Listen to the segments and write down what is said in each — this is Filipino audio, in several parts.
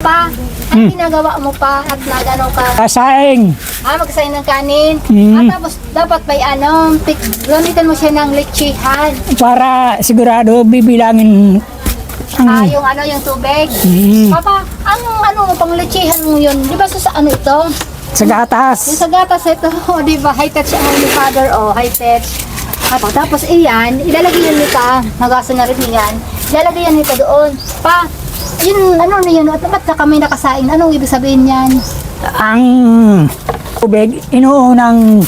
Pa, ang ginagawa mo pa at nagano ka, Kasaing. ah, magsayin ng kanin. Mm. Ah, tapos dapat may ano, tik, gamitan mo siya ng lechihan. Para sigurado bibilangin Ah, ang yung ano, yung tubig. Mm. Papa, ang ano mo, pang lechihan mo yun, di ba sa sa ano ito? sa Yung gatas. sa gatas ito, oh, di ba, high touch ang ni father, oh, high touch. Apo, tapos iyan, ilalagay yan nita, nagasa na rin yan, ilalagay yan nita doon. Pa, yun, ano na yun, at ba't na kami nakasain? Anong ibig sabihin yan? Ang tubig inuunang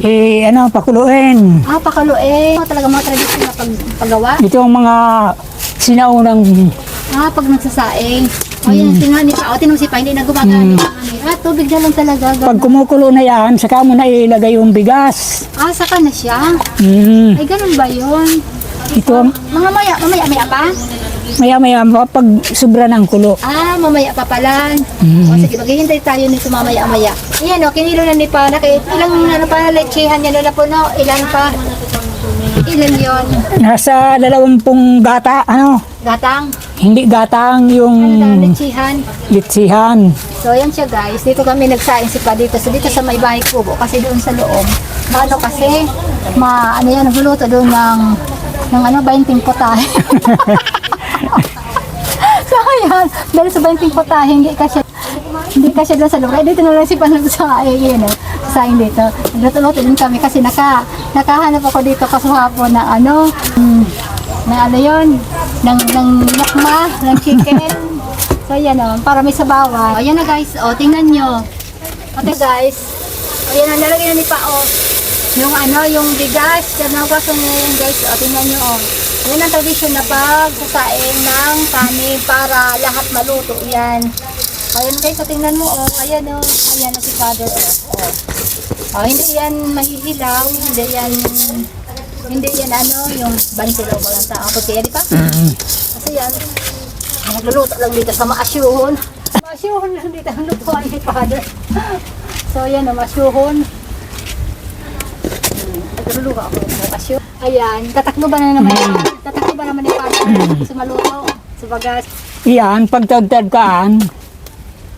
eh, ano, pakuluin. Ah, pakaluin. Oh, talaga mga tradisyon na pag, paggawa. Ito ang mga sinaunang Ah, pag nagsasaing. O yan, Mm. tinani pa. O, tinong si pa, hindi na gumagamit. Ah, tubig na lang talaga. pag ganun. kumukulo na yan, saka mo na ilagay yung bigas. Ah, saka na siya. Mm. Ay, ganun ba yun? Ito ang Mga maya, mamaya, maya pa? maya maya pag sobra ng kulo. Ah, mamaya pa pala. Mm. O, sige, maghihintay tayo nito mamaya, maya. Ayan, o, kinilo na ni Pana. Kaya ilang ano pa, lechehan niya na po, no? Ilan pa? Ilan yon Nasa dalawampung gata, ano, Gatang? hindi gatang Ano yung daw, lechehan? litsihan. So, ayan siya guys. Dito kami nagsaing si pa dito. So, dito sa may bahay kubo. Kasi doon sa loob. Maano kasi, ma, ano yan, nagluluto doon ng, ng ano, 20 potahe. so, ayan. Dahil sa 20 potahe, hindi kasi, hindi kasi doon sa loob. Eh, dito na lang si Panag sa, eh, yun, eh, saing dito. Nagluto-luto din kami kasi naka, nakahanap ako dito kasuhapon ng ano, mm, ng ano yun, ng, ng lakma, ng chicken. So, yan o, para may sabawan. O, yan na guys, o, tingnan nyo. Okay guys, o, yan na, nalagay na ni Pao. Yung ano, yung bigas, niya yan guys, o, tingnan nyo o. Yan ang tradisyon na pagsasaing ng kanin para lahat maluto yan. O, yan guys, o, tingnan mo o, ayan o, ayan na si Father o. o. O, hindi yan mahihilaw, hindi yan, hindi yan ano, yung bansilaw mo lang tao. Kasi yan, di ba? Mm. Kasi yan, nagluluto lang dito sa maasyuhon. Maasyuhon lang dito ang lutuan ni Father. So yan ang maasyuhon. Nagluluto ako ng maasyuhon. Ayan, tatakbo ba na naman yan? Tatakbo ba naman ni Father sa maluto? Sa bagas. Iyan, pag tagtagkaan,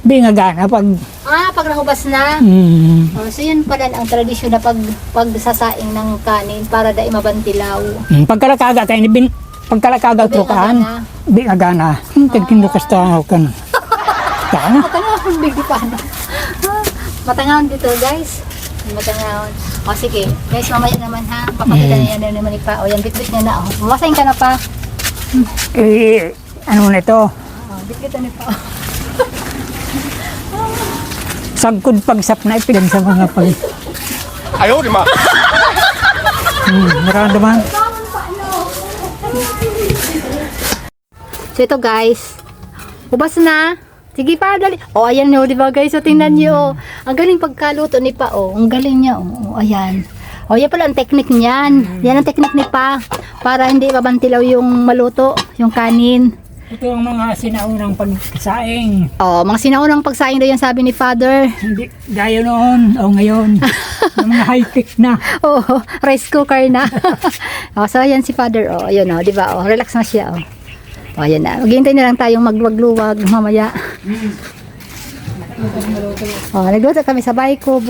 bingagana pag Ah, pag nahubas na. mm, Oh, so yun pala ang tradisyon na pag pagsasaing ng kanin para dai mabantilaw. mm, pagkalakaga tayo, bin, pagkalakaga trukaan, bingagana. Hmm, tagkindo ka sa kan. Tama. Matangahon big pa na. Matangahon dito guys matanawan. O sige, guys, mamaya naman ha. Papakita mm. niya naman ni Pao. Yan, bitbit niya na. O, bumasahin ka na pa. Eh, ano na ito? Oh, bitbit na ni Pao. Sagkod pagsap na ipinag sa mga pag... Ayaw, di ma! hmm, naman. So ito guys, ubas na. Sige pa, dali. O, ayan o, di ba guys? So, tingnan niyo. Ang galing pagkaluto ni pa, o. Ang galing niya, o. O, ayan. O, yan pala ang technique niyan. Yan ang technique ni pa. Para hindi mabantilaw yung maluto, yung kanin. Ito ang mga sinaunang pagsaing. Oh, mga sinaunang pagsaing daw yan sabi ni Father. Hindi, gaya noon o ngayon. ng mga high-tech na. Oh, rice cooker na. oh, so ayan si Father. Oh, ayun oh, 'di ba? Oh, relax na siya oh. Oh, ayan na. Maghihintay na lang tayong magwagluwag mamaya. Oh, nagluto kami sa bahay ko.